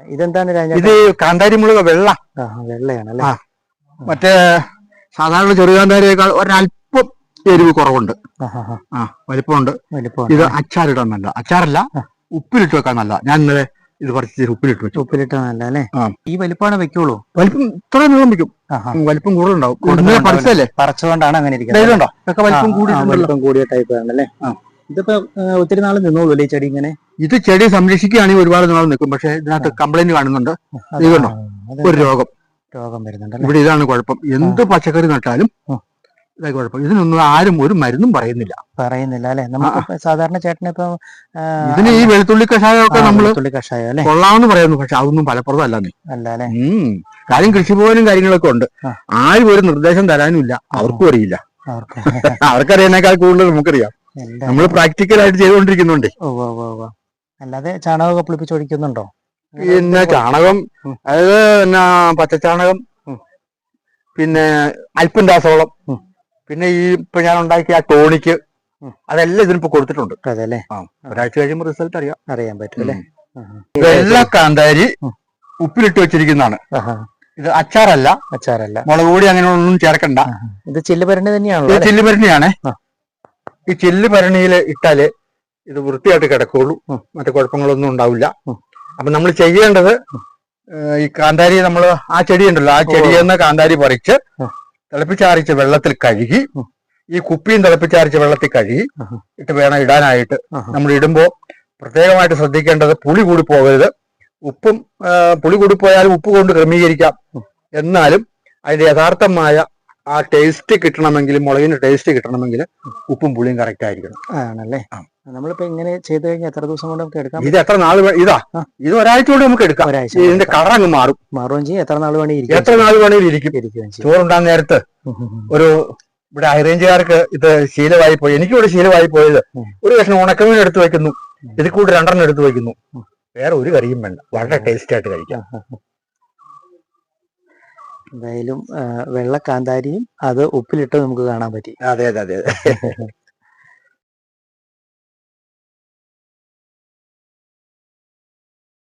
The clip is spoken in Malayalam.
ഇതെന്താണ് ഇത് കാന്താരി മുളക് വെള്ള വെള്ളയാണ് അല്ലേ ആ. മറ്റേ സാധാരണ ചെറുകാന്താരിയേക്കാൾ ഒരല്പം എരിവ് കുറവുണ്ട്. ആ വലിപ്പമുണ്ട്. വലിപ്പമാണ് ഇത് അച്ചാറിടാൻ നല്ല അച്ചാറല്ല ഉപ്പിലിട്ട് വെക്കാൻ നല്ല ഞാൻ ഇന്നലെ ഇത് കുറച്ച് ഉപ്പിലിട്ട് വെച്ചു. ഉപ്പിലിട്ട് നല്ല അല്ലേ ഈ വലിപ്പമാണ് വെക്കുള്ളൂ? വലിപ്പം ഇത്ര നീളം വെക്കും. വലിപ്പം കൂടുതലുണ്ടാവും. പറിച്ചല്ലേ പറിച്ചുകൊണ്ടാണ് അങ്ങനെ ഇരിക്കുന്നത്. ഇതൊക്കെ വലിപ്പം കൂടി വലിപ്പം കൂടിയ ടൈപ്പ് ആണല്ലേ. ഇതിപ്പോ ഒത്തിരി നാൾ നിന്നോളൂ ഈ ചെടി ഇങ്ങനെ? ഇത് ചെടി സംരക്ഷിക്കുകയാണെങ്കിൽ ഒരുപാട് നാൾ നിൽക്കും. പക്ഷെ ഇതിനകത്ത് കംപ്ലൈന്റ് കാണുന്നുണ്ട്. ഇതുണ്ടോ ഇത് കണ്ടോ? ഒരു രോഗം. രോഗം വരുന്നുണ്ടല്ലേ ഇവിടെ ഇതാണ് കുഴപ്പം. എന്ത് പച്ചക്കറി നട്ടാലും. കുഴപ്പം. ഇതിനൊന്നും ആരും ഒരു മരുന്നും പറയുന്നില്ല. പറയുന്നില്ല അല്ലെ? നമുക്ക് സാധാരണ ചേട്ടന് ഇപ്പൊ ആ, ഇതിന് ഈ വെളുത്തുള്ളി കഷായമൊക്കെ നമ്മൾ കഷായം അല്ലെ? കൊള്ളാമെന്ന് പറയുന്നു. പക്ഷെ അതൊന്നും ഫലപ്രദമല്ലെന്നേ അല്ല അല്ലെ? ഉം. കാര്യം കൃഷിഭവനും കാര്യങ്ങളൊക്കെ ഉണ്ട്. ആരും ഒരു നിർദ്ദേശം തരാനും ഇല്ല അവർക്കും അറിയില്ല. അവർക്കറിയാനേക്കാൾ കൂടുതൽ നമുക്കറിയാം. നമ്മൾ പ്രാക്ടിക്കലായിട്ട് ചെയ്തുകൊണ്ടിരിക്കുന്നുണ്ടേ. ഓ ഓ ഉവ്വ്. അല്ലാതെ ചാണകമൊക്കെ പുളിപ്പിച്ച് ഒഴിക്കുന്നുണ്ടോ? പിന്നെ ചാണകം. അതായത് പിന്നെ പച്ചച്ചാണകം. പിന്നെ അല്പം രാസവളം പിന്നെ ഈ ഇപ്പൊ ഞാൻ ഉണ്ടാക്കിയ ആ ടോണിക്ക് അതെല്ലാം ഇതിനിപ്പോ കൊടുത്തിട്ടുണ്ട്. അതല്ലേ? ആ ഒരാഴ്ച കഴിയുമ്പോൾ റിസൾട്ട് അറിയാം. അറിയാൻ പറ്റും അല്ലേ വെള്ള കാന്താരി. ഉപ്പിലിട്ട് വെച്ചിരിക്കുന്നതാണ്. ഇത് അച്ചാറല്ല. അച്ചാറല്ല. മുളക് പൊടി അങ്ങനെ ഒന്നും ചേർക്കണ്ട. ഇത് ചില്ലുപരണി തന്നെയാണ് ആ. ഈ ചില്ലുപരണിയിൽ ഇട്ടാൽ ഇത് വൃത്തിയായിട്ട് കിടക്കുള്ളൂ. മറ്റു കുഴപ്പങ്ങളൊന്നും ഉണ്ടാവില്ല. അപ്പൊ നമ്മൾ ചെയ്യേണ്ടത് ഈ കാന്താരി നമ്മൾ ആ ചെടി ഉണ്ടല്ലോ ആ ചെടിയിൽ നിന്ന് കാന്താരി പറിച്ച്. തിളപ്പിച്ചാറിച്ച വെള്ളത്തിൽ കഴുകി ഈ കുപ്പിയും തിളപ്പിച്ചാറിച്ച വെള്ളത്തിൽ കഴുകി ഇട്ട് വേണം ഇടാനായിട്ട്. നമ്മൾ ഇടുമ്പോൾ പ്രത്യേകമായിട്ട് ശ്രദ്ധിക്കേണ്ടത് പുളി കൂടി പോകരുത്. ഉപ്പും പുളി കൂടി പോയാലും ഉപ്പ് കൊണ്ട് ക്രമീകരിക്കാം. എന്നാലും അതിന്റെ യഥാർത്ഥമായ ആ ടേസ്റ്റ് കിട്ടണമെങ്കിൽ മുളകിന് ടേസ്റ്റ് കിട്ടണമെങ്കിൽ ഉപ്പും പുളിയും കറക്റ്റ് ആയിരിക്കണം. ആണല്ലേ. നമ്മളിപ്പോ ഇങ്ങനെ ചെയ്ത് കഴിഞ്ഞാൽ എത്ര ദിവസം കൊണ്ട് നമുക്ക് എടുക്കാം? ഇത് എത്ര നാൾ ഇതാ ഇത് ഒരാഴ്ച കൊണ്ട് നമുക്ക് എടുക്കാം. ഒരാഴ്ച ഇതിന്റെ കളർ അങ്ങ് മാറും. മാറുകയും ചെയ്യും. എത്ര നാൾ വേണേ ഇരിക്കും എത്ര നാൾ വേണമെങ്കിൽ ഇരിക്കും. ചോറുണ്ടാകുന്ന നേരത്ത്. ഒരു ഇവിടെ ഹൈറേഞ്ചുകാർക്ക് ഇത് ശീലമായി പോയി. എനിക്കും ഇവിടെ ശീലമായി പോയത് ഒരു കഷ്ണം ഉണക്കമീൻ എടുത്തു വെക്കുന്നു. ഇതിൽ കൂടി രണ്ടെണ്ണം എടുത്തു വെക്കുന്നു വേറെ ഒരു കറിയും വേണ്ട. വളരെ ടേസ്റ്റ് ആയിട്ട് കഴിക്കാം. എന്തായാലും വെള്ള കാന്താരിയും അത് ഉപ്പിലിട്ട് നമുക്ക് കാണാൻ പറ്റി. അതെ അതെ അതെ.